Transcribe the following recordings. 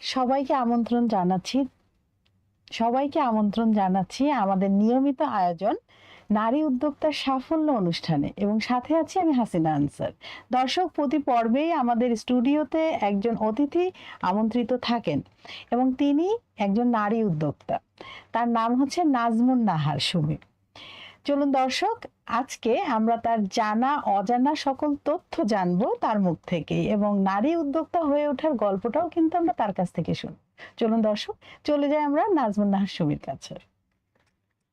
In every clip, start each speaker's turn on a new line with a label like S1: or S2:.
S1: সবাইকে আমন্ত্রণ জানাচ্ছি। সবাইকে আমন্ত্রণ জানাচ্ছি আমাদের নিয়মিত আয়োজন নারী উদ্যোক্তার সাফল্য অনুষ্ঠানে এবং সাথে আছি আমি হাসিনা আনসার। দর্শক, প্রতি পর্বেই আমাদের স্টুডিওতে একজন অতিথি আমন্ত্রিত থাকেন এবং তিনি একজন নারী উদ্যোক্তা। তার নাম হচ্ছে নাজমুন নাহার সুমি। চলুন দর্শক আজকে আমরা তার জানা অজানা সকল তথ্য জানব তার মুখ থেকেই এবং নারী উদ্যোক্তা হয়ে ওঠার গল্পটাও কিন্তু আমরা তার কাছ থেকে শুনি চলুন দর্শক চলে যাই আমরা নাজমুন নাহার সুমির কাছে।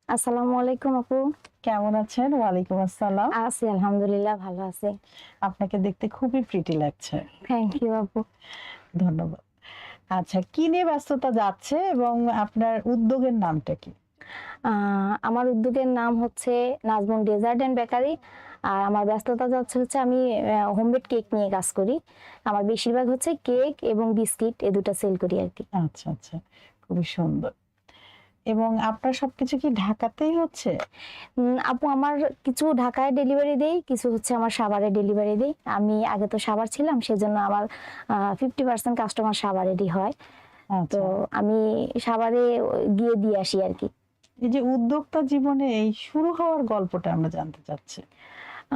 S2: আসসালামু আলাইকুম আপু।
S1: কেমন আছেন? ওয়ালাইকুম আসসালাম।
S2: আছি আলহামদুলিল্লাহ ভালো আছি।
S1: আপনাকে দেখতে খুবই প্রিটি লাগছে।
S2: থ্যাংক ইউ আপু।
S1: ধন্যবাদ। আচ্ছা কি নিয়ে ব্যস্ততা যাচ্ছে এবং আপনার উদ্যোগের নামটা কি?
S2: আমার উদ্যোগের নাম হচ্ছে নাজমুন ডেজার্ট অ্যান্ড বেকারি। আর আমার ব্যস্ততা যাচ্ছে হচ্ছে আমি হোমমেড কেক নিয়ে কাজ করি। আমার বেশিরভাগ হচ্ছে কেক এবং বিস্কিট এ দুটো সেল করি আর কি।
S1: আচ্ছা আচ্ছা খুবই সুন্দর। এবং আপনার সবকিছু কি ঢাকাতেই হচ্ছে?
S2: আপু আমার কিছু ঢাকায় ডেলিভারি দেই কিছু হচ্ছে আমার সাভারে ডেলিভারি দেই। আমি আগে তো সাভার ছিলাম সেজন্য আমার ফিফটি পার্সেন্ট কাস্টমার সাভারেরই হয়। তো
S1: আচ্ছা
S2: আমি সাভারে গিয়ে দিয়ে আসি আর কি।
S1: এই যে উদ্যোক্তা জীবনে এই শুরু হওয়ার গল্পটা আমরা জানতে চাচ্ছি।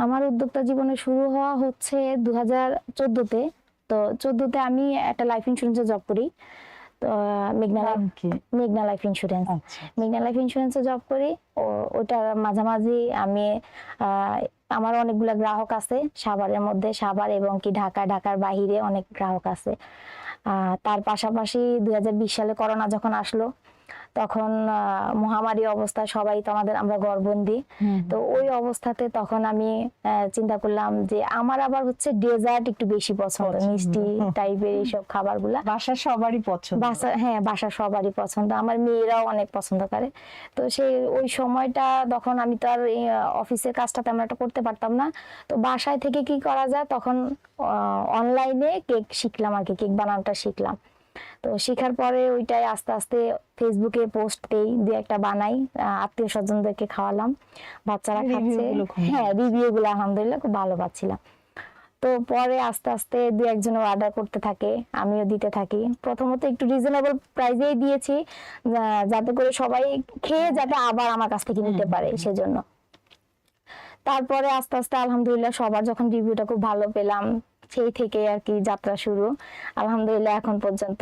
S2: আমার উদ্যোক্তা জীবনে শুরু হওয়া হচ্ছে দু হাজার চোদ্দোতে। তো চোদ্দোতে আমি একটা লাইফ ইন্স্যুরেন্সে জব করি। তো মেঘনা লাইফ মেঘনা লাইফ ইন্স্যুরেন্স
S1: আচ্ছা
S2: মেঘনা লাইফ ইন্স্যুরেন্সে জব করি। ও ওটার মাঝামাঝি আমি আমার অনেকগুলো গ্রাহক আছে সাভারের মধ্যে। সাভার এবং কি ঢাকা ঢাকার বাহিরে অনেক গ্রাহক আছে। তার পাশাপাশি দুই হাজার বিশ সালে করোনা যখন আসলো তখন মহামারী অবস্থা সবাই তো আমাদের আমরা গর্বন্দি তো ওই অবস্থাতে তখন আমি চিন্তা করলাম যে আমার আবার হচ্ছে ডেজার্ট একটু বেশি পছন্দ। মিষ্টি টাইপের এইসব খাবারগুলা।
S1: বাসার সবারই পছন্দ।
S2: বাসা হ্যাঁ বাসা সবারই পছন্দ। আমার মেয়েরাও অনেক পছন্দ করে। তো সেই ওই সময়টা তখন আমি তো আর অফিসের কাজটা তেমন একটা করতে পারতাম না। তো বাসায় থেকে কি করা যায়? তখন অনলাইনে কেক শিখলাম আর কি কেক বানানোটা শিখলাম। তো শেখার পরে ওইটাই আস্তে আস্তে ফেসবুকে পোস্ট দেই দু একটা বানাই আত্মীয় স্বজনদেরকে খাওয়ালাম বাচ্চারা খাচ্ছে। হ্যাঁ রিভিউ গুলো আলহামদুলিল্লাহ খুব ভালো পাচ্ছিলাম। তো পরে আস্তে আস্তে দু একজন অর্ডার করতে থাকে আমিও দিতে থাকি। প্রথমত একটু রিজনেবল প্রাইসেই দিয়েছি যাতে করে সবাই খেয়ে যাতে আবার আমার কাছ থেকে নিতে পারে সেজন্য। তারপরে আস্তে আস্তে আলহামদুলিল্লাহ সবার যখন রিভিউটা খুব ভালো পেলাম সেই থেকে আর কি যাত্রা শুরু। আলহামদুলিল্লাহ এখন পর্যন্ত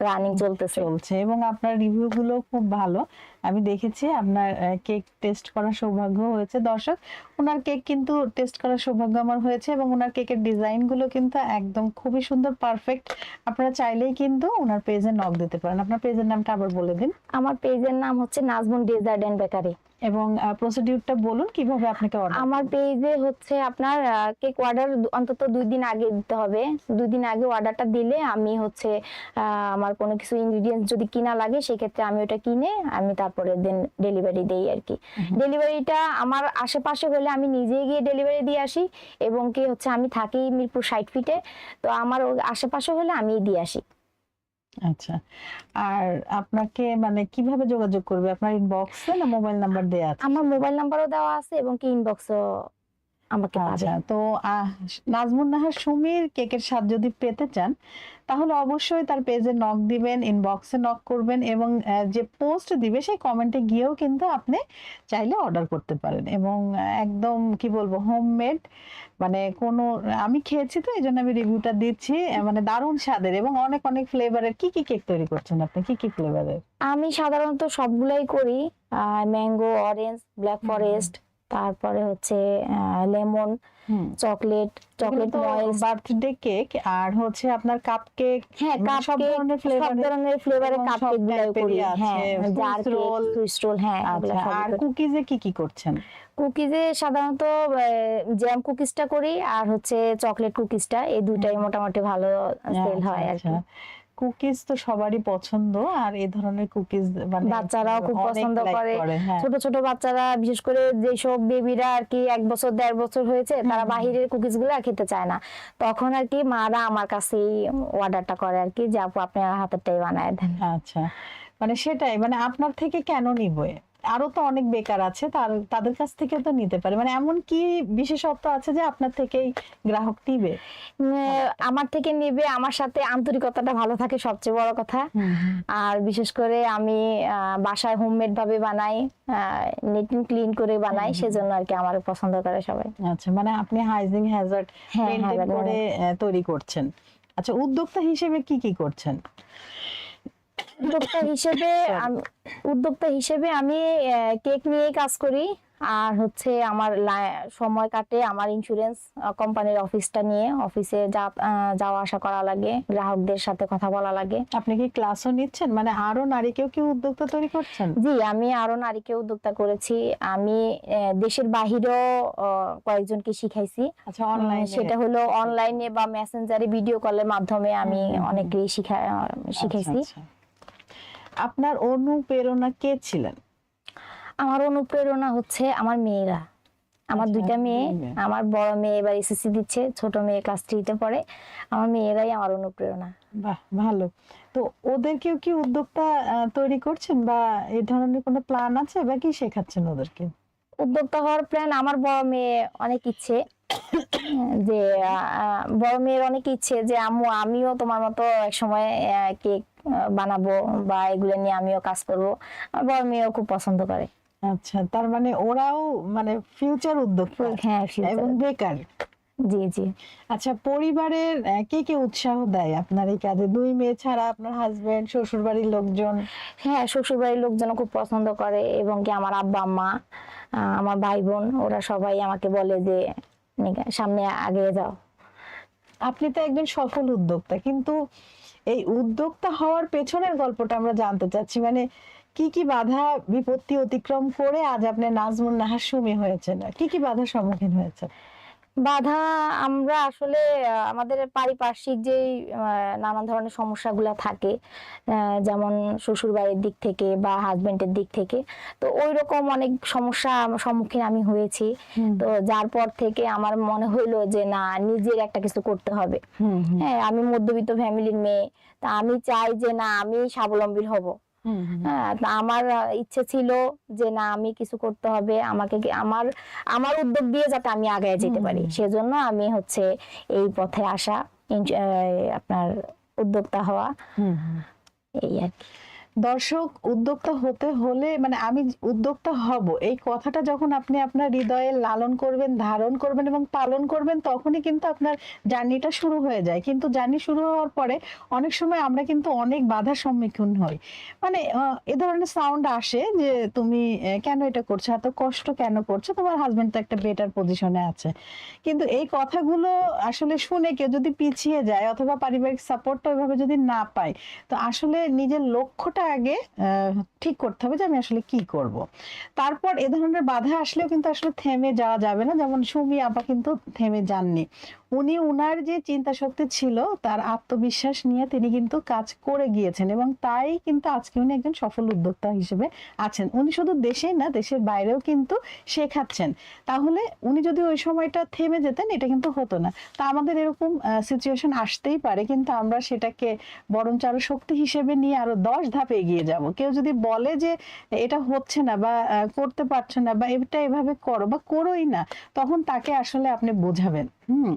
S2: রানিং চলতেছে।
S1: চলছে এবং আপনার রিভিউ গুলো খুব ভালো। আমি দেখেছি আপনার কেক টেস্ট করার সৌভাগ্য হয়েছে। দর্শক ওনার কেক কিন্তু টেস্ট করার সৌভাগ্য আমার হয়েছে এবং ওনার কেকের ডিজাইনগুলো কিন্তু একদম খুবই সুন্দর পারফেক্ট আপনারা চাইলেই কিন্তু ওনার পেজে নক দিতে পারেন। আপনার পেজের নামটা আবার বলে দিন।
S2: আমার পেজের নাম হচ্ছে নাজমুন ডেজার্ট এন্ড বেকারি।
S1: এবং প্রসিডিউরটা বলুন কীভাবে আপনাকে অর্ডার
S2: আমার পেজে হচ্ছে আপনার কেক অর্ডার অন্তত দুই দিন আগে দিতে হবে। দুই দিন আগে অর্ডারটা দিলে আমি হচ্ছে আমার কোনো কিছু ইনগ্রিডিয়েন্টস যদি কিনা লাগে সেক্ষেত্রে আমি ওটা কিনে আমি তারপরে দেন ডেলিভারি দেই আর কি ডেলিভারিটা আমার আশেপাশে হলে আমি নিজে গিয়ে ডেলিভারি দিয়ে আসি এবং কি হচ্ছে আমি থাকি মিরপুর সাইড ফিটে তো আমার আশেপাশে হলে আমি দিয়ে আসি।
S1: আচ্ছা। আর আপনাকে মানে কীভাবে যোগাযোগ করবে? আপনার ইনবক্সে না মোবাইল নাম্বার দেওয়া আছে?
S2: আমার মোবাইল নাম্বারও দেওয়া আছে এবং কি ইনবক্সও আমাকে
S1: আচ্ছা তো নাজমুন নাহার সুমির কেকের স্বাদ যদি পেতে চান তাহলে অবশ্যই তার পেজে নক দিবেন ইনবক্সে নক করবেন এবং যে পোস্ট দিবে সেই কমেন্টে গিয়েও কিন্তু আপনি চাইলে অর্ডার করতে পারেন এবং একদম কি বলব হোমমেড মানে কোনো আমি খেয়েছি তো এই জন্য আমি রিভিউটা দিচ্ছি মানে দারুণ স্বাদের এবং অনেক অনেক ফ্লেভারের কি কি কেক তৈরি করছেন আপনি? কি কি ফ্লেভারের
S2: আমি সাধারণত সবগুলাই করি ম্যাঙ্গো অরেঞ্জ ব্ল্যাক ফরেস্ট তারপরে হচ্ছে lemon chocolate chocolate moist
S1: birthday cake আর হচ্ছে আপনার কাপ কেক
S2: হ্যাঁ
S1: মানে
S2: কাপ
S1: সব ধরনের
S2: সব
S1: ফ্লেভার
S2: ধরনের ফ্লেভারের কাপ কেক
S1: type-এরই
S2: করি। হ্যাঁ জার কেক
S1: roll।
S2: রোল হ্যাঁ এগুলো
S1: আচ্ছা আর কুকিজে কি কি করছেন?
S2: কুকিজে সাধারণত জ্যাম কুকিজটা করি আর হচ্ছে চকলেট কুকিজটা এই দুইটাই মোটামুটি ভালো সেল হয় আর কি।
S1: কুকিজ তো সবারই পছন্দ আর এই ধরনের কুকিজ মানে
S2: বাচ্চারাও খুব পছন্দ করে।
S1: হ্যাঁ।
S2: ছোট ছোট বাচ্চারা বিশেষ করে যেসব বেবিরা আর কি এক বছর দেড় বছর হয়েছে তারা। বাহিরের কুকিজগুলো খেতে চায় না তখন আর কি মারা আমার কাছেই অর্ডারটা করে আর কি যে আপু আপনি হাতেরটাই বানায় দেন
S1: আচ্ছা মানে সেটাই মানে আপনার থেকে কেন নিব আরও তো অনেক বেকার আছে তার তাদের কাছ থেকে তো নিতে পারে। মানে এমন কি বিশেষত্ব আছে যে আপনার থেকেই গ্রাহক নিবে?
S2: আমার থেকে নিবে আমার সাথে আন্তরিকতাটা ভালো থাকে সবচেয়ে বড় কথা। আর বিশেষ করে আমি বাসায় হোমমেড ভাবে বানাই নেট ক্লিন করে বানাই সেজন্য আর কি আমার পছন্দ করে সবাই।
S1: আচ্ছা মানে আপনি হাইজিং হ্যাজার্ড
S2: হ্যাঁ, hazard
S1: করে তৈরি করছেন। আচ্ছা উদ্যোক্তা হিসেবে কি কি করছেন?
S2: উদ্যোক্তা হিসেবে উদ্যোক্তা হিসেবে আমি কেক নিয়ে কাজ করি। আর হচ্ছে আমার সময় কাটে আমার ইন্স্যুরেন্স কোম্পানির অফিসটা নিয়ে। অফিসে যাওয়া আসা করা লাগে গ্রাহকদের সাথে কথা বলা লাগে।
S1: আপনি কি ক্লাসও নিচ্ছেন? মানে আরও নারীকেও কি উদ্যোক্তা তৈরি করছেন?
S2: জি আমি আরও নারীকে উদ্যোক্তা করেছি। আমি দেশের বাহিরেও কয়েকজনকে শিখাইছি।
S1: আচ্ছা অনলাইন
S2: সেটা হলো অনলাইনে বা মেসেঞ্জারে ভিডিও কলের মাধ্যমে আমি। অনেকেই শিখা আহ, শিখেছি
S1: আচ্ছা, আপনার অনুপ্রেরণা কে ছিলেন?
S2: আমার অনুপ্রেরণা হচ্ছে আমার মেয়েরা। আমার
S1: আচ্ছা,
S2: দুইটা মেয়ে আমার বড় মেয়ে এবার এসএসসি দিচ্ছে ছোট মেয়ে ক্লাস থ্রিতে পড়ে। আমার মেয়েরাই আমার অনুপ্রেরণা।
S1: বাহ ভালো। তো ওদেরকেও কি উদ্যোক্তা তৈরি করছেন বা এই ধরনের কোনো প্ল্যান আছে বা কি শেখাচ্ছেন ওদেরকে?
S2: উদ্যোক্তা হওয়ার প্ল্যান আমার বড় মেয়ে অনেক ইচ্ছে যে বড় মেয়ের অনেক ইচ্ছে যে আম্মু আমিও তোমার মতো এক সময় কেক বানাবো বা এগুলো নিয়ে আমিও কাজ করব। আমার বড় মেয়েও খুব পছন্দ করে।
S1: আচ্ছা তার মানে ওরাও মানে ফিউচার উদ্যোক্তা।
S2: হ্যাঁ
S1: এবং বেকার।
S2: জি জি।
S1: আচ্ছা পরিবারের কে কে উৎসাহ দেয় আপনার এই কাজে? দুই মেয়ে ছাড়া আপনার হাজবেন্ড শ্বশুর বাড়ির লোকজন?
S2: হ্যাঁ শ্বশুর বাড়ির লোকজন খুব পছন্দ করে এবং কি আমার আব্বা আম্মা আহ, আমার ভাই বোন ওরা সবাই আমাকে বলে যে সামনে আগে যাও।
S1: আপনি তো একজন সফল উদ্যোক্তা কিন্তু এই উদ্যোক্তা হওয়ার পেছনের গল্পটা আমরা জানতে চাচ্ছি। মানে কি কি বাধা বিপত্তি অতিক্রম করে আজ আপনি নাজমুল নাহার সুমি হয়েছেন? কি কি বাধার সম্মুখীন হয়েছে
S2: বাধা আমরা আসলে আমাদের পারিপার্শ্বিক যে নানান ধরনের সমস্যাগুলো থাকে যেমন শ্বশুর বাড়ির দিক থেকে বা হাজবেন্ডের দিক থেকে তো ওই রকম অনেক সমস্যা সম্মুখীন আমি হয়েছি। তো যার পর থেকে আমার মনে হইল যে না নিজের একটা কিছু করতে হবে। হ্যাঁ আমি মধ্যবিত্ত ফ্যামিলির মেয়ে তা আমি চাই যে না আমি স্বাবলম্বী হব। আমার ইচ্ছে ছিল যে না আমি কিছু করতে হবে। আমাকে আমার আমার উদ্যোগ দিয়ে যাতে আমি আগে যেতে পারি। সেজন্য আমি হচ্ছে এই পথে আসা আপনার উদ্যোক্তা হওয়া। এই আর কি।
S1: দর্শক, উদ্যোক্তা হতে হলে মানে আমি উদ্যোক্তা হব। এই কথাটা যখন আপনি আপনার হৃদয়ে লালন করবেন, ধারণ করবেন এবং পালন করবেন, তখনই কিন্তু আপনার জার্নিটা শুরু হয়ে যায়। কিন্তু জার্নি শুরু হওয়ার পরে অনেক সময় আমরা কিন্তু অনেক বাধার সম্মুখীন হই। মানে এ ধরনের সাউন্ড আসে যে, তুমি কেন এটা করছ? এত কষ্ট কেন করছ? তোমার হাজবেন্ড তো একটা বেটার পজিশনে আছে। কিন্তু এই কথাগুলো আসলে শুনে কেউ যদি পিছিয়ে যায় অথবা পারিবারিক সাপোর্টটা ওইভাবে যদি না পায়, তো আসলে নিজের লক্ষ্যটা আগে ঠিক করতে হবে যে আমি আসলে কি করব। তারপর এ ধরনের বাধা আসলেও কিন্তু আসলে থেমে যাওয়া যাবে না। যেমন সুমি, আপা কিন্তু থেমে যাননি। উনি উনার যে চিন্তা শক্তি ছিল, তার আত্মবিশ্বাস নিয়ে তিনি কিন্তু কাজ করে গিয়েছেন এবং তাই কিন্তু আজকে উনি একজন সফল উদ্যোক্তা হিসেবে আছেন। উনি শুধু দেশেই না, দেশের বাইরেও কিন্তু শেখাচ্ছেন। তাহলে উনি যদি ওই সময়টা থেমে যেতেন, এটা কিন্তু হতো না। তা আমাদের এরকম সিচুয়েশন আসতেই পারে, কিন্তু আমরা সেটাকে বরঞ্চ আরও শক্তি হিসেবে নিয়ে আরও দশ ধাপ এগিয়ে যাব। কেউ যদি বলে যে এটা হচ্ছে না বা করতে পারছে না বা এটা এভাবে করো বা করোই না, তখন তাকে আসলে আপনি বোঝাবেন। হুম,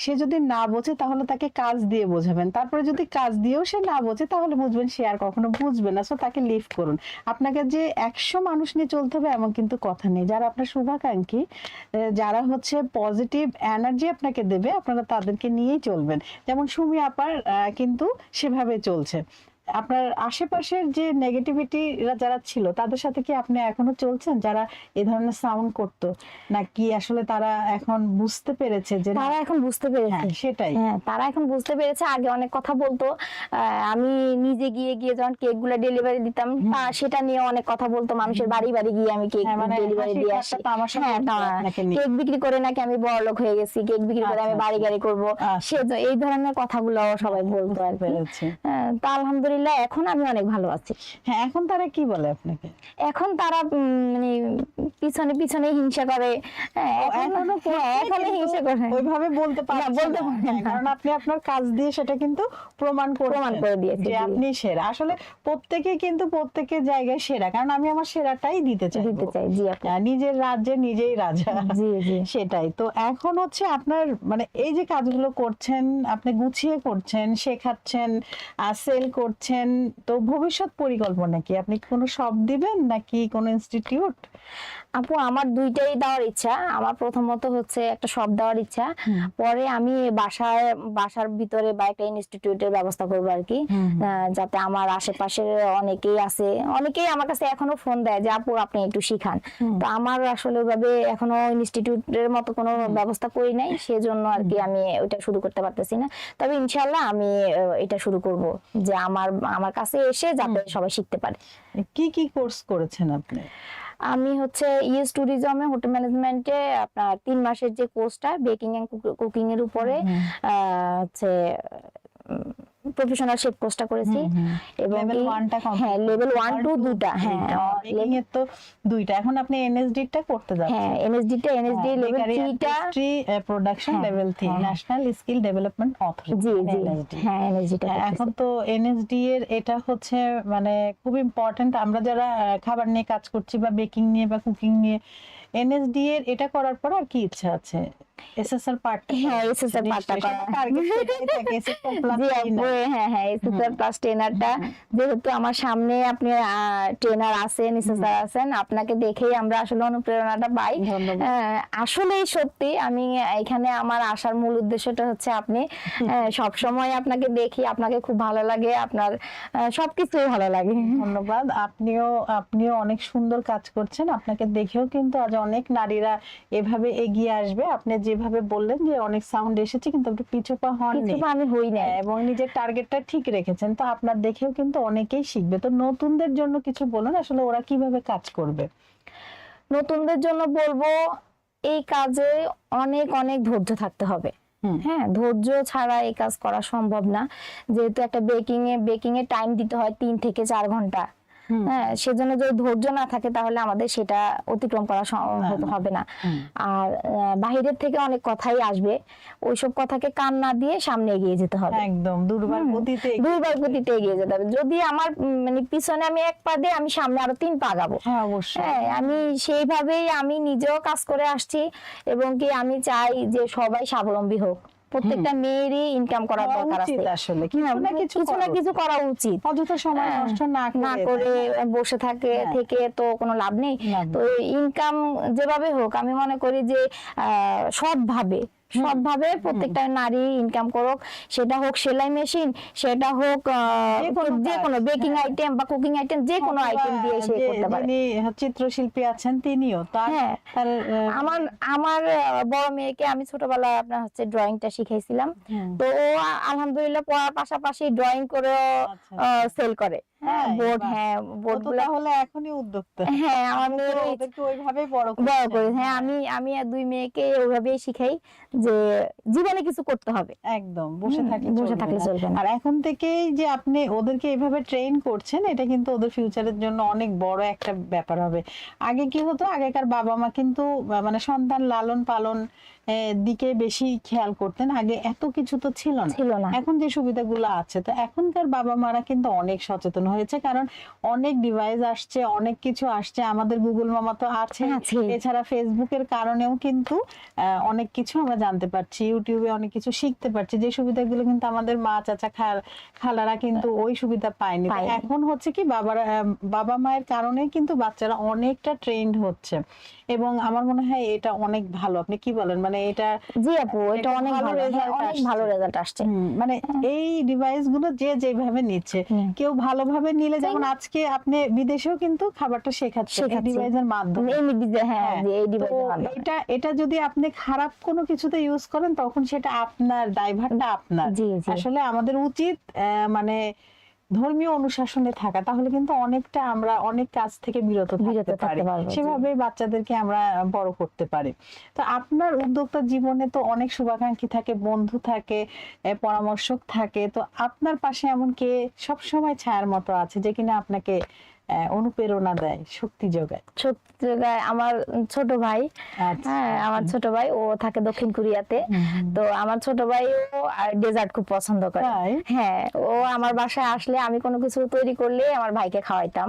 S1: সে যদি না বোঝে তাহলে তাকে কাজ দিয়ে বোঝাবেন। তারপরে যদি কাজ দিয়েও সে না বোঝে তাহলে বুঝবেন সে আর কখনো বুঝবে না। সো তাকে লিভ করুন। আপনাকে যে একশো মানুষ নিয়ে চলতে হবে এমন কিন্তু কথা নেই। যারা আপনার শুভাকাঙ্ক্ষী যারা হচ্ছে পজিটিভ এনার্জি আপনাকে দেবে, আপনারা তাদেরকে নিয়েই চলবেন। যেমন সুমি আপার কিন্তু সেভাবে চলছে। আপনার আশেপাশের যে নেগেটিভিটি যারা ছিল তাদের সাথে কি আপনি এখনও চলছেন? যারা এই ধরনের সাউন্ড করতো নাকি আসলে তারা এখন বুঝতে পেরেছে যে
S2: তারা এখন বুঝতে
S1: হ্যাঁ
S2: পেরেছে
S1: সেটাই।
S2: হ্যাঁ তারা এখন বুঝতে পেরেছে। আগে অনেক কথা বলতো। আমি নিজে গিয়ে গিয়ে যখন কেকগুলা ডেলিভারি দিতাম সেটা নিয়ে অনেক কথা বলতো। মানুষের বাড়ি বাড়ি গিয়ে আমি কেক
S1: হ্যাঁ, মানে
S2: ডেলিভারি দিয়ে আসি। হ্যাঁ কেক বিক্রি করে নাকি আমি বড় লোক হয়ে গেছি। কেক বিক্রি করে আমি
S1: আচ্ছা,
S2: বাড়ি
S1: আচ্ছা।
S2: গাড়ি করব।
S1: আচ্ছা।
S2: সে এই ধরনের কথাগুলো সবাই বলতো আর কি।
S1: পেরেছি।
S2: হ্যাঁ, তা আলহামদুলিল্লাহ এখন আমি অনেক ভালো আছি।
S1: হ্যাঁ এখন তারা কি বলে আপনাকে?
S2: এখন তারা মানে পিছনে পিছনে হিংসা করে। হ্যাঁ, এখন-
S1: এখনও
S2: হ্যাঁ, হিংসা করে।
S1: ওইভাবে বলতে পারছেন
S2: বলতে পারে
S1: হ্যাঁ,
S2: না।
S1: কারণ আপনি আপনার কাজ দিয়ে সেটা কিন্তু প্রমাণ
S2: প্রমাণ করে দিয়েছে,
S1: যে আপনি সেরা। আসলে প্রত্যেকে কিন্তু প্রত্যেকের জায়গায় সেরা। কারণ আমি আমার সেরাটাই দিতে চাই
S2: দিতে চাই জি আপু
S1: নিজের রাজ্যে নিজেই রাজা।
S2: জি জি।
S1: সেটাই। তো এখন হচ্ছে আপনার মানে এই যে কাজগুলো করছেন আপনি গুছিয়ে করছেন শেখাচ্ছেন সেল করছেন তো ভবিষ্যৎ পরিকল্পনা কি? আপনি কোনো শপ দিবেন নাকি কোনো ইনস্টিটিউট
S2: আপু আমার দুইটাই দেওয়ার ইচ্ছা। আমার প্রথমত হচ্ছে একটা শপ দেওয়ার ইচ্ছা। পরে আমি বাসায় বাসার ভিতরে বা একটা ইনস্টিটিউটের ব্যবস্থা করব আর কি যাতে আমার আশেপাশে অনেকেই আছে। অনেকেই আমার কাছে এখনও ফোন দেয় যে আপু আপনি একটু শিখান। তো আমার আসলে ওইভাবে এখনও ইনস্টিটিউটের মতো কোনো ব্যবস্থা করি নাই। সেজন্য আর কি আমি ওইটা শুরু করতে পারতেছি না। তবে ইনশাল্লাহ আমি এটা শুরু করব যে আমার আমার কাছে এসে যাতে সবাই শিখতে পারে।
S1: কি কি কোর্স করেছেন আপনি?
S2: আমি হচ্ছে ইএস ট্যুরিজমে হোটেল ম্যানেজমেন্টে আপনার তিন মাসের যে কোর্সটা বেকিং এন্ড কুকিং এর উপরে আহ, হচ্ছে প্রফেশনাল শেফ কোর্সটা করেছি এবং
S1: লেভেল
S2: কি-
S1: 1টা
S2: হ্যাঁ লেভেল ওয়ান টু দুটা হ্যাঁ
S1: বেকিং এর তো দুইটা। এখন আপনি এনএসডি টা করতে যাচ্ছেন।
S2: হ্যাঁ এনএসডি টা। এনএসডি লেভেল থ্রিটা
S1: প্রোডাকশন
S2: হ্যাঁ,
S1: লেভেল 3
S2: হ্যাঁ।
S1: ন্যাশনাল স্কিল ডেভেলপমেন্ট অথরিটি
S2: জি জি। হ্যাঁ এনএসডি টা
S1: হ্যাঁ, এখন তো এনএসডি এর এটা হচ্ছে মানে খুব ইম্পর্টেন্ট আমরা যারা খাবার নিয়ে কাজ করছি বা বেকিং নিয়ে বা কুকিং নিয়ে এনএসডি এর এটা করার পর আর কি ইচ্ছা আছে?
S2: হ্যাঁ, SSR part টা করা।
S1: টার্গেট থাকে SSR plus
S2: জি
S1: three না।
S2: আপু হ্যাঁ হ্যাঁ প্লাস ট্রেনারটা যেহেতু আমার সামনে আপনি ট্রেনার আছেন এসএসআর আছেন আপনাকে দেখেই আমরা আসলে অনুপ্রেরণাটা পাই। আসলেই সত্যি আমি এখানে আমার আসার মূল উদ্দেশ্যটা হচ্ছে আপনি সব সময় আপনাকে দেখি আপনাকে খুব ভালো লাগে আপনার সবকিছুই ভালো লাগে।
S1: ধন্যবাদ। আপনিও আপনিও অনেক সুন্দর কাজ করছেন। আপনাকে দেখেও কিন্তু আজ অনেক নারীরা এভাবে এগিয়ে আসবে। আপনি যেভাবে বললেন যে অনেক সাউন্ড এসেছে কিন্তু আপনি পিছপা হননি।
S2: আমি হই না
S1: হ্যাঁ, এবং নিজের টার্গেটটা ঠিক রেখেছেন। তো আপনার দেখেও কিন্তু অনেকেই শিখবে। তো নতুনদের জন্য কিছু বলুন আসলে ওরা কীভাবে কাজ করবে?
S2: নতুনদের জন্য বলব এই কাজে অনেক অনেক ধৈর্য থাকতে হবে। হ্যাঁ ধৈর্য ছাড়া এই কাজ করা সম্ভব না। যেহেতু একটা বেকিং এ বেকিং এ টাইম দিতে হয় তিন থেকে চার
S1: ঘণ্টা।
S2: হ্যাঁ সেজন্য যদি ধৈর্য না থাকে তাহলে আমাদের সেটা অতিক্রম করা হতে
S1: না।
S2: হবে না। আর বাহিরের থেকে অনেক কথাই আসবে। ওইসব কথাকে কান না দিয়ে সামনে এগিয়ে যেতে হবে।
S1: একদম দুর্বার গতিতে
S2: দুইবার গতিতে এগিয়ে যেতে হবে। যদি আমার মানে পিছনে আমি এক পা দিয়ে আমি সামনে আরও তিন পা আগাবো।
S1: হ্যাঁ অবশ্যই।
S2: হ্যাঁ আমি সেইভাবেই আমি নিজেও কাজ করে আসছি এবং কি আমি চাই যে সবাই স্বাবলম্বী হোক। প্রত্যেকটা মেয়েরই ইনকাম
S1: করা
S2: দরকার আছে।
S1: আসলে। কিছু না কিছু করা
S2: কিছু করা উচিত।
S1: অযথা সময়
S2: হ্যাঁ,
S1: নষ্ট না করে
S2: বসে থাকে। থেকে তো কোনো লাভ নেই। তো ইনকাম যেভাবে হোক আমি মনে করি যে আহ, সৎভাবে সৎভাবে প্রত্যেকটা নারী ইনকাম করুক সেটা হোক সেলাই মেশিন সেটা হোক
S1: যে কোনো
S2: বেকিং
S1: হ্যাঁ।
S2: আইটেম বা কুকিং আইটেম যে কোনো আইটেম দিয়ে সে করতে পারে
S1: চিত্রশিল্পী আছেন তিনিও তার
S2: হ্যাঁ।
S1: তার
S2: আমার আমার বড় মেয়েকে আমি ছোটবেলায় আপনার হচ্ছে ড্রয়িংটা শিখাইছিলাম তো ও আলহামদুলিল্লাহ পড়ার পাশাপাশি ড্রয়িং করেও
S1: আচ্ছা।
S2: সেল করে হ্যাঁ
S1: তাই?
S2: বোর্ড হ্যাঁ বোর্ড
S1: তো তাহলে এখনই উদ্যোক্তা।
S2: হ্যাঁ আমার
S1: ওদেরকে বড়
S2: বড় করে। হ্যাঁ আমি আমি আর দুই মেয়েকে ওইভাবেই শিখাই যে জীবনে কিছু করতে হবে।
S1: একদম বসে থাকলে
S2: বসে থাকলে চলবে না।
S1: আর এখন থেকেই যে আপনি ওদেরকে এভাবে ট্রেন করছেন এটা কিন্তু ওদের ফিউচারের জন্য অনেক বড় একটা ব্যাপার হবে। আগে কি হতো? আগেকার বাবা মা কিন্তু মানে সন্তান লালন পালন দিকে বেশি খেয়াল করতেন। আগে এত কিছু তো ছিল না।
S2: ছিল না।
S1: এখন যে সুবিধাগুলো আছে তো এখনকার বাবা মারা কিন্তু অনেক সচেতন হয়েছে কারণ অনেক ডিভাইস আসছে অনেক কিছু আসছে আমাদের গুগল মামা তো আছে। এছাড়া ফেসবুকের কারণেও কিন্তু অনেক কিছু আমরা জানতে পারছি ইউটিউবে অনেক কিছু শিখতে পারছি। যে সুবিধাগুলো কিন্তু আমাদের মা চাচা খালারা কিন্তু ওই সুবিধা পায়নি। এখন হচ্ছে কি বাবারা বাবা মায়ের কারণে কিন্তু বাচ্চারা অনেকটা ট্রেন্ড হচ্ছে। এবং আমার মনে হয় এটা অনেক ভালো। আপনি কি বলেন? মানে এটা
S2: জি আপু এটা অনেক
S1: ভালো
S2: হ্যাঁ, অনেক ভালো রেজাল্ট আসছে।
S1: মানে এই ডিভাইসগুলো যে যেভাবে নিচ্ছে কেউ ভালোভাবে নিলে যেমন আজকে আপনি বিদেশেও কিন্তু খাবারটা শেখাচ্ছে এই ডিভাইসের মাধ্যমে।
S2: এই ডিভাইস হ্যাঁ
S1: হ্যাঁ,
S2: এই ডিভাইসের মাধ্যমে।
S1: এটা এটা যদি আপনি খারাপ কোনো কিছুতে ইউজ করেন তখন সেটা আপনার দায়ভারটা আপনার। আসলে আমাদের উচিত মানে ধর্মীয় অনুশাসনে থাকা তাহলে কিন্তু অনেকটা আমরা অনেক কাজ থেকে বিরত থাকতে পারি। সেভাবে বাচ্চাদেরকে আমরা বড় করতে পারি। তো আপনার উদ্যোক্তা জীবনে তো অনেক শুভাকাঙ্ক্ষী থাকে বন্ধু থাকে পরামর্শক থাকে তো আপনার পাশে এমন কে সবসময় ছায়ার মতো আছে যে কিনা আপনাকে অনুপ্রেরণা দেয় শক্তি যোগায়।
S2: শক্তি যোগায় আমার ছোট ভাই।
S1: আচ্ছা।
S2: হ্যাঁ আমার ছোট ভাই ও থাকে দক্ষিণ কোরিয়াতে। তো আমার ছোট ভাই ও ডেজার্ট খুব পছন্দ করে। হ্যাঁ ও আমার বাসায় আসলে আমি কোনো কিছু তৈরি করলে আমার ভাইকে খাওয়াইতাম।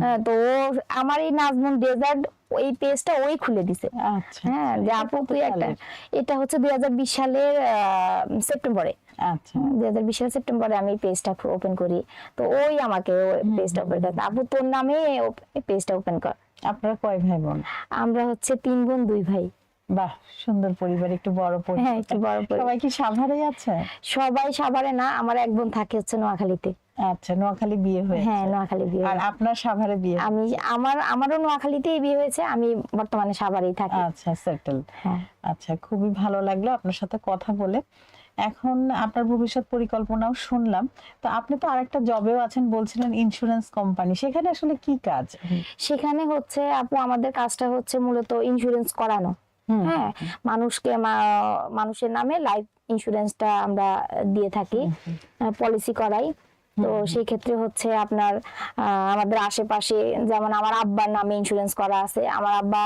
S2: হ্যাঁ, তো ও আমার এই নাজমুন ডেজার্ট ওই পেজটা ওই খুলে দিছে।
S1: আচ্ছা
S2: হ্যাঁ যে
S1: এটা
S2: আপু তুই একটা
S1: সালের?
S2: এটা হচ্ছে দুই সালের আহ, সেপ্টেম্বরে।
S1: আচ্ছা।
S2: দুই হাজার বিশ সালের সেপ্টেম্বরে আমি পেজটা ওপেন করি। তো ওই আমাকে পেজটা ওপেন করে আপু তোর নামে পেজটা ওপেন কর।
S1: আপনারা কয় ভাই বোন?
S2: আমরা হচ্ছে তিন বোন দুই ভাই।
S1: বাহ সুন্দর পরিবার একটু বড়
S2: হ্যাঁ
S1: পরিবার
S2: একটু বড় পরিবার।
S1: সবাই কি সাভারেই আছে
S2: সবাই সাভারে না আমার এক বোন থাকে হচ্ছে নোয়াখালীতে।
S1: আচ্ছা নোয়াখালী বিয়ে হয়েছে।
S2: হ্যাঁ নোয়াখালী বিয়ে
S1: আর আপনার সাভারে বিয়ে
S2: আমি আমার আমারও নোয়াখালীতেই বিয়ে হয়েছে আমি বর্তমানে সাভারেই থাকি।
S1: আচ্ছা সেটেল
S2: হ্যাঁ।
S1: আচ্ছা খুবই ভালো লাগল আপনার সাথে কথা বলে। এখন আপনার ভবিষ্যৎ পরিকল্পনাও শুনলাম। তো আপনি তো আরেকটা জবেও আছেন বলছিলেন ইন্স্যুরেন্স কোম্পানি সেখানে আসলে কি কাজ?
S2: সেখানে হচ্ছে আপু আমাদের কাজটা হচ্ছে মূলত ইন্স্যুরেন্স করানো। হ্যাঁ মানুষকে মানুষের নামে লাইফ ইন্স্যুরেন্সটা আমরা দিয়ে থাকি পলিসি করাই। তো সেই ক্ষেত্রে হচ্ছে আপনার আমাদের আশেপাশে যেমন আমার আব্বার নামে ইন্স্যুরেন্স করা আছে। আমার আব্বা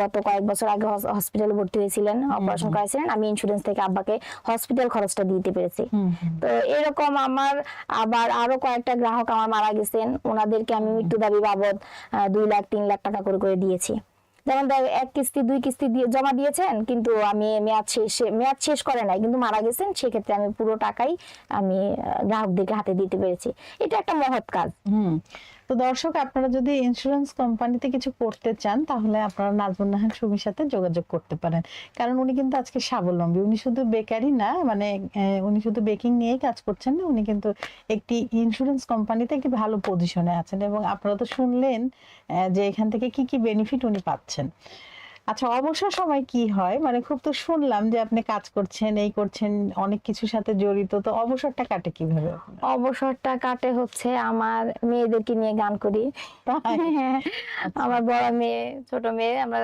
S2: গত কয়েক বছর আগে হসপিটালে ভর্তি হয়েছিলেন অপারেশন করেছিলেন আমি ইন্স্যুরেন্স থেকে আব্বাকে হসপিটাল খরচটা দিতে পেরেছি। তো এরকম আমার আবার আরও কয়েকটা গ্রাহক আমার মারা গেছেন। ওনাদেরকে আমি মৃত্যু দাবি বাবদ দুই লাখ তিন লাখ টাকা করে করে দিয়েছি। যেমন এক কিস্তি, দুই কিস্তি জমা দিয়েছেন, কিন্তু আমি মেয়াদ শেষে, মেয়াদ শেষ করে নাই, কিন্তু মারা গেছেন, সেক্ষেত্রে আমি পুরো টাকাই আমি গ্রাহকদেরকে হাতে দিতে পেরেছি। এটা একটা মহৎ কাজ।
S1: হুম। তো দর্শক, আপনারা যদি ইন্স্যুরেন্স কোম্পানিতে কিছু করতে চান, তাহলে আপনারা নাজমুন নাহান সুমির সাথে যোগাযোগ করতে পারেন। কারণ উনি কিন্তু আজকে স্বাবলম্বী। উনি শুধু বেকারি না মানে উনি শুধু বেকিং নিয়েই কাজ করছেন না, উনি কিন্তু একটি ইন্স্যুরেন্স কোম্পানিতে একটি ভালো পজিশনে আছেন। এবং আপনারা তো শুনলেন যে এখান থেকে কি কি বেনিফিট উনি পাচ্ছেন। আচ্ছা অবসর সময় কি হয়? মানে খুব তো শুনলাম যে আপনি কাজ করছেন এই করছেন অনেক কিছুর সাথে জড়িত তো অবসরটা কাটে কীভাবে
S2: অবসরটা কাটে হচ্ছে আমার মেয়েদেরকে নিয়ে গান করি।
S1: আচ্ছা।
S2: আমার বড় মেয়ে ছোট মেয়ে আমরা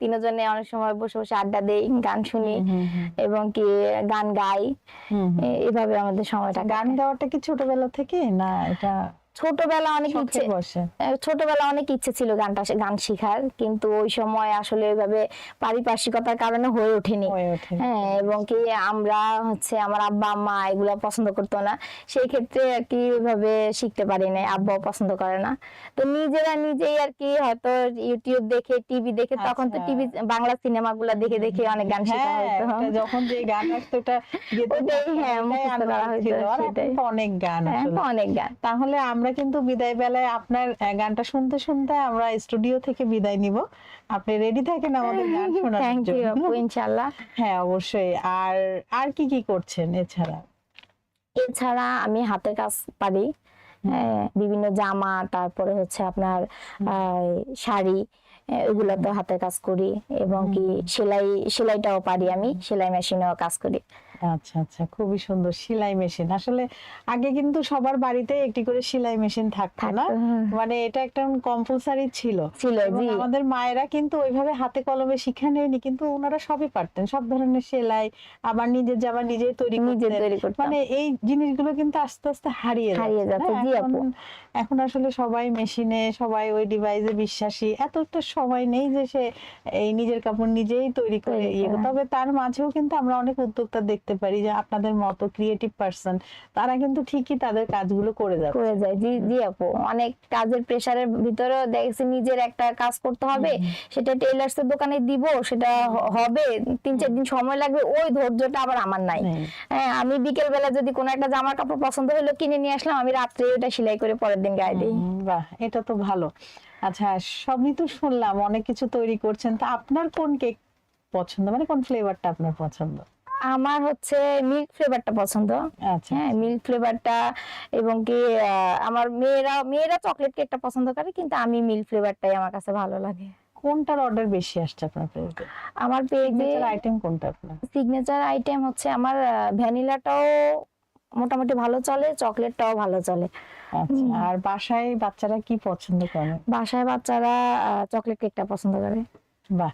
S2: তিনজনে অনেক সময় বসে বসে আড্ডা দেই গান শুনি এবং কি গান গাই। এভাবে আমাদের সময়টা
S1: গান গাওয়াটা কি ছোটবেলা থেকে? না এটা
S2: ছোটবেলা অনেক ইচ্ছে ছোটবেলা অনেক ইচ্ছে ছিল গানটা গান শেখার। কিন্তু ওই সময় আসলে ওইভাবে পারিপার্শ্বিকতার কারণে হয়ে ওঠেনি।
S1: হ্যাঁ
S2: এবং কি আমরা হচ্ছে আমার আব্বা আম্মা এগুলো পছন্দ করতো না। সেই ক্ষেত্রে আর কি ওইভাবে শিখতে পারি না আব্বাও পছন্দ করে না। তো নিজেরা নিজেই আর কি হয়তো ইউটিউব দেখে টিভি দেখে তখন তো
S1: আচ্ছা।
S2: টিভি বাংলা সিনেমা গুলা দেখে দেখে অনেক গান শেখা
S1: হ্যাঁ
S2: হতো
S1: যখন যে গান আসতো ওটা
S2: হ্যাঁ, মুখস্থ করা।
S1: অনেক গান
S2: হ্যাঁ, অনেক গান।
S1: তাহলে আমরা কিন্তু বিদায় বেলায় আপনার গানটা শুনতে শুনতে আমরা স্টুডিও থেকে বিদায় নিব। আপনি রেডি থাকেন আমাদের গান শোনার
S2: থ্যাংক ইউ আপু ইনশাল্লাহ
S1: হ্যাঁ অবশ্যই। আর আর কি কি করছেন এছাড়া?
S2: এছাড়া আমি হাতের কাজ পারি হ্যাঁ, বিভিন্ন জামা তারপরে হচ্ছে আপনার শাড়ি এগুলো তো হাতের কাজ করি এবং কি সেলাই সেলাইটাও পারি আমি সেলাই মেশিনেও কাজ করি।
S1: আচ্ছা আচ্ছা খুবই সুন্দর সেলাই মেশিন। আসলে আগে কিন্তু সবার বাড়িতে একটি করে সেলাই মেশিন থাকতো না।
S2: হ্যাঁ।
S1: মানে এটা একটা কম্পালসারি ছিল।
S2: ছিল
S1: আমাদের মায়েরা কিন্তু ওইভাবে হাতে কলমে শিক্ষা নেয়নি কিন্তু ওনারা সবই পারতেন। সব ধরনের সেলাই আবার নিজের জামা নিজেই তৈরি
S2: নিজে
S1: করতেন।
S2: তৈরি করতাম।
S1: মানে এই জিনিসগুলো কিন্তু আস্তে আস্তে হারিয়ে
S2: হারিয়ে
S1: যাচ্ছে,
S2: যাচ্ছে, জি আপু।
S1: এখন আসলে সবাই মেশিনে সবাই ওই ডিভাইসে বিশ্বাসী। এত একটা সময় নেই যে সে এই নিজের কাপড় নিজেই তৈরি করে ইয়ে
S2: করা।
S1: তবে তার মাঝেও কিন্তু আমরা অনেক উদ্যোক্তা দেখতে পারি যে আপনাদের মতো ক্রিয়েটিভ পার্সন তারা কিন্তু ঠিকই তাদের কাজগুলো করে যাচ্ছে।
S2: করে যায়। জি জি আপু অনেক কাজের প্রেসারের ভিতরেও দেখছি নিজের একটা কাজ করতে হবে সেটা টেইলার্স এর দোকানে দিব সেটা হবে তিন চার দিন সময় লাগবে ওই ধৈর্যটা আবার আমার নাই। হ্যাঁ আমি বিকেল বেলা যদি কোনো একটা জামা কাপড় পছন্দ হলো কিনে নিয়ে আসলাম আমি রাত্রে ওটা সেলাই করে পরের দিন গায়ে দিই।
S1: বাহ এটা তো ভালো। আচ্ছা সবই তো শুনলাম অনেক কিছু তৈরি করছেন তা আপনার কোন কেক পছন্দ? মানে কোন ফ্লেভারটা আপনার পছন্দ?
S2: আমার হচ্ছে মিল্ক ফ্লেভারটা পছন্দ।
S1: আচ্ছা
S2: হ্যাঁ মিল্ক ফ্লেভারটা এবং কি আমার মেয়েরা মেয়েরা চকলেট কেকটা পছন্দ করে কিন্তু আমি মিল্ক ফ্লেভারটাই আমার কাছে ভালো লাগে।
S1: কোনটার অর্ডার বেশি আসছে আপনার পেজে
S2: আমার পেজে
S1: আইটেম কোনটা আপনার?
S2: সিগনেচার আইটেম হচ্ছে আমার ভ্যানিলাটাও মোটামুটি ভালো চলে চকলেটটাও ভালো চলে।
S1: আচ্ছা আর বাসায় বাচ্চারা কি পছন্দ করে?
S2: বাসায় বাচ্চারা চকলেট কেকটা পছন্দ করে।
S1: বাহ।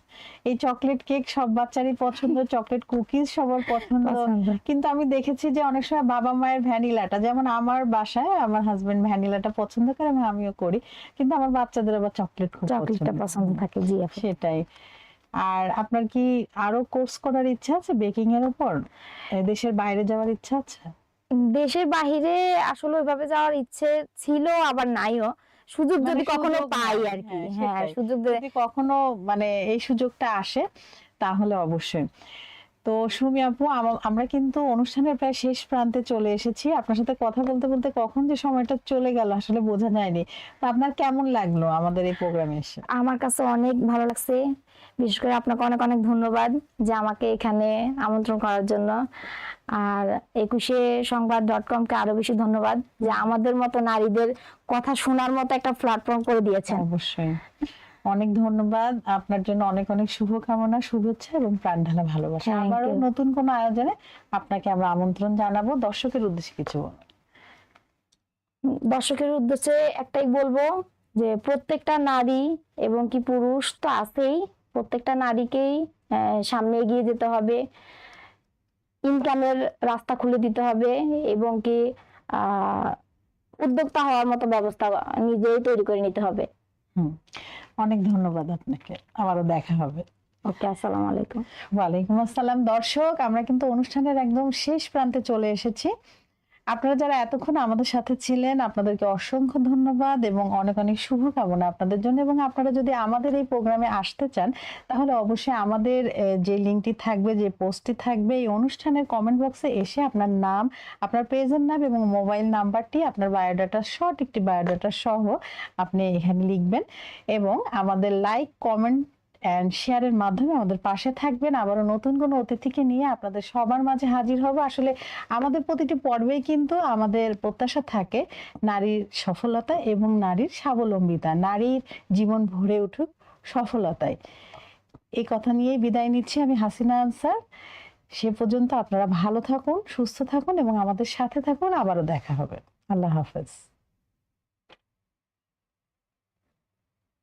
S1: এই চকলেট কেক সব বাচ্চারই পছন্দ চকলেট কুকিজ সবার পছন্দ। কিন্তু আমি দেখেছি যে অনেক সময় বাবা মায়ের ভ্যানিলাটা যেমন আমার বাসায় আমার হাজবেন্ড ভ্যানিলাটা পছন্দ করে এবং আমিও করি। কিন্তু আমার বাচ্চাদের আবার চকলেট খুব
S2: চকলেটটা
S1: পছন্দ।
S2: পছন্দ থাকে জি
S1: সেটাই। আর আপনার কি আরও কোর্স করার ইচ্ছা আছে বেকিং এর উপর? দেশের বাইরে যাওয়ার ইচ্ছা আছে?
S2: দেশের বাহিরে আসলে ওইভাবে যাওয়ার ইচ্ছে ছিল আবার নাইও। সুযোগ
S1: মানে
S2: যদি কখনো পাই আর কি
S1: হ্যাঁ,
S2: হ্যাঁ সুযোগ
S1: যদি কখনো মানে এই সুযোগটা আসে তাহলে অবশ্যই। তো সুমি আপু আমরা কিন্তু অনুষ্ঠানের প্রায় শেষ প্রান্তে চলে এসেছি। আপনার সাথে কথা বলতে বলতে কখন যে সময়টা চলে গেল আসলে বোঝা যায়নি। তো আপনার কেমন লাগল আমাদের এই প্রোগ্রামে এসে?
S2: আমার কাছে অনেক ভালো লাগছে। বিশেষ করে আপনাকে অনেক অনেক ধন্যবাদ যে আমাকে এখানে আমন্ত্রণ করার জন্য। আর একুশে সংবাদ ডট কমকে আরও বেশি ধন্যবাদ যে আমাদের মতো নারীদের কথা শোনার মতো একটা প্ল্যাটফর্ম করে দিয়েছেন।
S1: অবশ্যই। অনেক ধন্যবাদ। আপনার জন্য অনেক অনেক শুভকামনা শুভেচ্ছা এবং প্রাণ ঢালা ভালোবাসা। আবারও নতুন কোনো আয়োজনে আপনাকে আমরা আমন্ত্রণ জানাব। দর্শকের উদ্দেশ্যে কিছু বলুন।
S2: দর্শকের উদ্দেশ্যে একটাই বলব যে প্রত্যেকটা নারী এবং কি পুরুষ তো আছেই প্রত্যেকটা নারীকেই সামনে এগিয়ে যেতে হবে। ইনকামের রাস্তা খুলে দিতে হবে এবং কি আহ উদ্যোক্তা হওয়ার মতো ব্যবস্থা নিজেই তৈরি করে নিতে হবে।
S1: অনেক ধন্যবাদ আপনাকে। আবারও দেখা হবে।
S2: ওকে আসসালামু আলাইকুম।
S1: ওয়ালাইকুম আসসালাম। দর্শক আমরা কিন্তু অনুষ্ঠানের একদম শেষ প্রান্তে চলে এসেছি। আপনারা যারা এতক্ষণ আমাদের সাথে ছিলেন, আপনাদেরকে অসংখ্য ধন্যবাদ এবং অনেক অনেক শুভকামনা আপনাদের জন্য। এবং আপনারা যদি আমাদের এই প্রোগ্রামে আসতে চান, তাহলে অবশ্যই আমাদের যে লিঙ্কটি থাকবে, যে পোস্টটি থাকবে, এই অনুষ্ঠানের কমেন্ট বক্সে এসে আপনার নাম, আপনার পেজের নাম এবং মোবাইল নাম্বারটি আপনার বায়োডাটা শর্ট একটি বায়োডাটা সহ আপনি এখানে লিখবেন। এবং আমাদের লাইক কমেন্ট অ্যান্ড শেয়ারের মাধ্যমে আমাদের পাশে থাকবেন। আবারও নতুন কোনো অতিথিকে নিয়ে আপনাদের সবার মাঝে হাজির হব। আসলে আমাদের প্রতিটি পর্বেই কিন্তু আমাদের প্রত্যাশা থাকে নারীর সফলতা এবং নারীর স্বাবলম্বিতা, নারীর জীবন ভরে উঠুক সফলতায়। এই কথা নিয়েই বিদায় নিচ্ছি আমি হাসিনা আনসার। সে পর্যন্ত আপনারা ভালো থাকুন, সুস্থ থাকুন এবং আমাদের সাথে থাকুন। আবারও দেখা হবে। আল্লাহ হাফেজ।